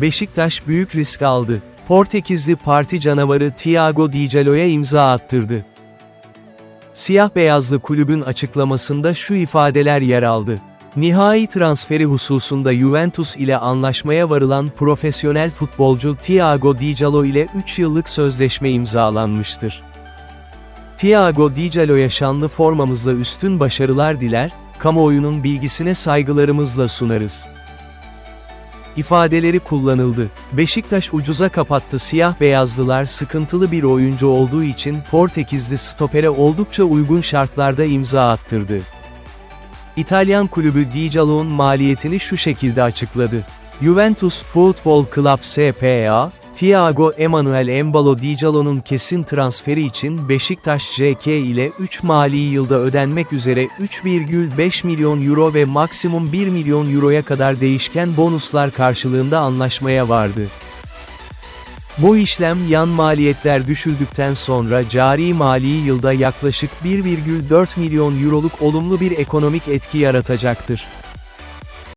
Beşiktaş büyük risk aldı. Portekizli parti canavarı Thiago Dijalo'ya imza attırdı. Siyah beyazlı kulübün açıklamasında şu ifadeler yer aldı. Nihai transferi hususunda Juventus ile anlaşmaya varılan profesyonel futbolcu Thiago Dijalo ile 3 yıllık sözleşme imzalanmıştır. Thiago Dijalo'ya şanlı formamızla üstün başarılar diler, kamuoyunun bilgisine saygılarımızla sunarız. İfadeleri kullanıldı. Beşiktaş ucuza kapattı siyah beyazlılar sıkıntılı bir oyuncu olduğu için Portekizli stopere oldukça uygun şartlarda imza attırdı. İtalyan kulübü Dijalo'nun maliyetini şu şekilde açıkladı. Juventus Football Club S.P.A., Thiago Emanuel Embalo Dijalo'nun kesin transferi için Beşiktaş JK ile 3 mali yılda ödenmek üzere 3,5 milyon euro ve maksimum 1 milyon euroya kadar değişken bonuslar karşılığında anlaşmaya vardı. Bu işlem yan maliyetler düşüldükten sonra cari mali yılda yaklaşık 1,4 milyon euroluk olumlu bir ekonomik etki yaratacaktır.